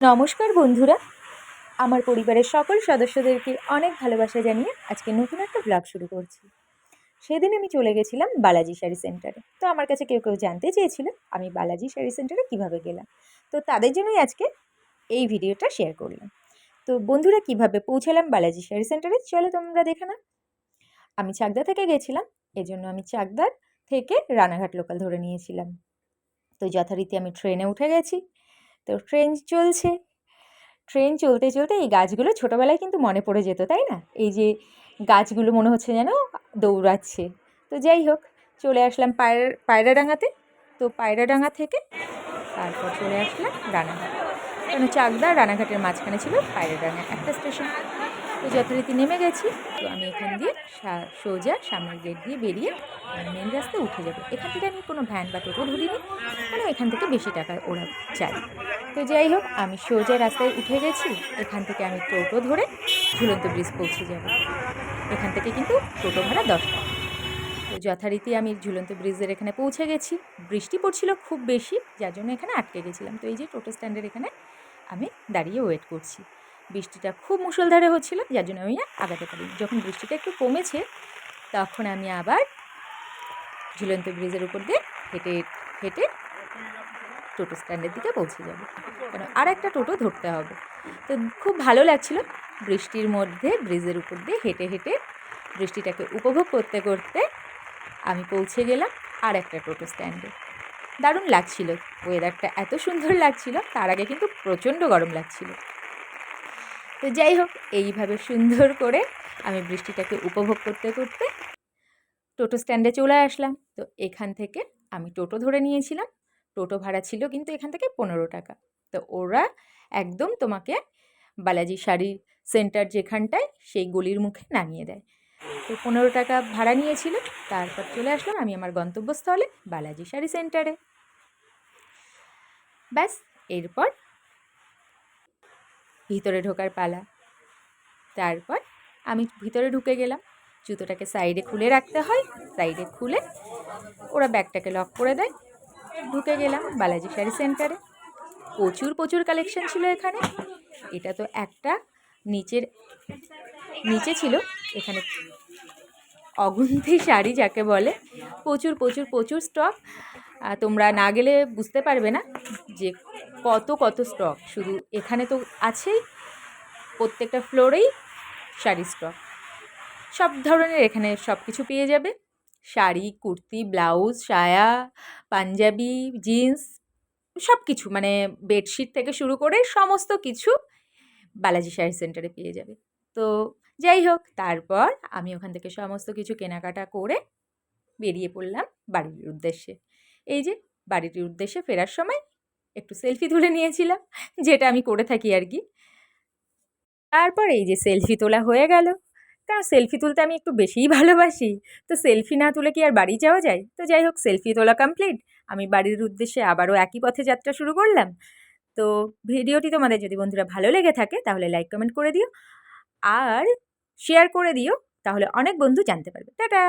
নমস্কার বন্ধুরা। আমার পরিবারের সকল সদস্যদেরকে অনেক ভালোবাসা জানিয়ে আজকে নতুন একটা ব্লগ শুরু করছি। সেদিন আমি চলে গেছিলাম বালাজি শাড়ি সেন্টারে তো আমার কাছে কেউ কেউ জানতে চেয়েছিল আমি বালাজি শাড়ি সেন্টারে কীভাবে গেলাম। তো তাদের জন্যই আজকে এই ভিডিওটা শেয়ার করলাম। তো বন্ধুরা, কীভাবে পৌঁছালাম বালাজি শাড়ি সেন্টারে চলো তোমরা দেখে না আমি চাকদা থেকে গেছিলাম। এজন্য আমি চাকদার থেকে রানাঘাট লোকাল ধরে নিয়েছিলাম। তো যথারীতি আমি ট্রেনে উঠে গেছি। তো ট্রেন চলছে। ট্রেন চলতে চলতে এই গাছগুলো ছোটোবেলায় কিন্তু মনে পড়ে যেত, তাই না? এই যে গাছগুলো মনে হচ্ছে যেন দৌড়াচ্ছে। তো যাই হোক, চলে আসলাম পায়রা, পায়রাডাঙ্গাতে। তো পায়রাডাঙ্গা থেকে তারপর চলে আসলাম রানাঘাট। কেন চাকদা রানাঘাটের মাঝখানে ছিল পায়রাডাঙ্গা একটা স্টেশন। তো যথারীতি নেমে গেছি, তো আমি এখান দিয়ে সোজা সামনের গেট দিয়ে বেরিয়ে মেন রাস্তায় উঠে যাব। এখান থেকে আমি কোনো ভ্যান বা টোটো ধরিনি কারণ এখান থেকে বেশি টাকা ওরা চাই তো যাই হোক, আমি সোজা রাস্তায় উঠে গেছি, এখান থেকে আমি টোটো ধরে ঝুলন্ত ব্রিজ পৌঁছে যাব। এখান থেকে কিন্তু টোটো ভাড়া দশ টাকা। তো যথারীতি আমি ঝুলন্ত ব্রিজের এখানে পৌঁছে গেছি। বৃষ্টি পড়ছিল খুব বেশি, যার জন্য এখানে আটকে গেছিলাম। তো এই যে টোটো স্ট্যান্ডের এখানে আমি দাঁড়িয়ে ওয়েট করছি। বৃষ্টিটা খুব মুষলধারে হচ্ছিল, যার জন্য আমি আগাতে পারিনি। যখন বৃষ্টিটা একটু কমেছে, তখন আমি আবার ঝুলন্ত ব্রিজের উপর দিয়ে হেঁটে হেঁটে টোটো স্ট্যান্ডের দিকে পৌঁছে যাব। কেন আর একটা টোটো ধরতে হবে। তো খুব ভালো লাগছিল বৃষ্টির মধ্যে ব্রিজের উপর দিয়ে হেঁটে হেঁটে বৃষ্টিটাকে উপভোগ করতে করতে আমি পৌঁছে গেলাম আর একটা টোটো স্ট্যান্ডে। দারুণ লাগছিল। ওয়েদারটা এত সুন্দর লাগছিল, তার আগে কিন্তু প্রচণ্ড গরম লাগছিল। তো যাই হোক, এইভাবে সুন্দর করে আমি বৃষ্টিটাকে উপভোগ করতে করতে টোটো স্ট্যান্ডে চলে আসলাম। তো এখান থেকে আমি টোটো ধরে নিয়েছিলাম। টোটো ভাড়া ছিল কিন্তু এখান থেকে পনেরো টাকা। তো ওরা একদম তোমাকে বালাজি শাড়ি সেন্টার যেখানটায় সেই গলির মুখে নামিয়ে দেয়। তো পনেরো টাকা ভাড়া নিয়েছিল। তারপর চলে আসলাম আমি আমার গন্তব্যস্থলে, বালাজি শাড়ি সেন্টারে। ব্যাস, এরপর ভিতরে ঢোকার পালা। তারপর আমি ভিতরে ঢুকে গেলাম। জুতোটাকে সাইডে খুলে রাখতে হয়। সাইডে খুলে ওরা ব্যাগটাকে লক করে দেয়। ঢুকে গেলাম বালাজি শাড়ি সেন্টারে। প্রচুর প্রচুর কালেকশন ছিল এখানে। এটা তো একটা নিচের, নিচে ছিল। এখানে অগুন্তি শাড়ি যাকে বলে, প্রচুর প্রচুর প্রচুর স্টক তোমরা না গেলে বুঝতে পারবে না যে কত কত স্টক শুধু এখানে তো আছেই, প্রত্যেকটা ফ্লোরেই শাড়ি স্টক সব ধরনের এখানে সব কিছু পেয়ে যাবে। শাড়ি, কুর্তি ব্লাউজ সায়া, পাঞ্জাবি জিন্স সব কিছু মানে বেডশিট থেকে শুরু করে সমস্ত কিছু বালাজি শাড়ি সেন্টারে পেয়ে যাবে। তো যাই হোক, তারপর আমি ওখান থেকে সমস্ত কিছু কেনাকাটা করে বেরিয়ে পড়লাম বাড়ির উদ্দেশ্যে। এই যে বাড়িটির উদ্দেশ্যে ফেরার সময় একটু সেলফি তুলে নিয়েছিলাম, যেটা আমি করে থাকি আর কি। তারপর এই যে সেলফি তোলা হয়ে গেল। কারণ সেলফি তুলতে আমি একটু বেশিই ভালোবাসি। তো সেলফি না তুলে কি আর বাড়ি যাওয়া যায়? তো যাই হোক সেলফি তোলা কমপ্লিট আমি বাড়ির উদ্দেশ্যে আবারও একই পথে যাত্রা শুরু করলাম। তো ভিডিওটি তোমাদের যদি বন্ধুরা ভালো লেগে থাকে, তাহলে লাইক কমেন্ট করে দিও। আর শেয়ার করে দিও তাহলে অনেক বন্ধু জানতে পারবে। টাটা!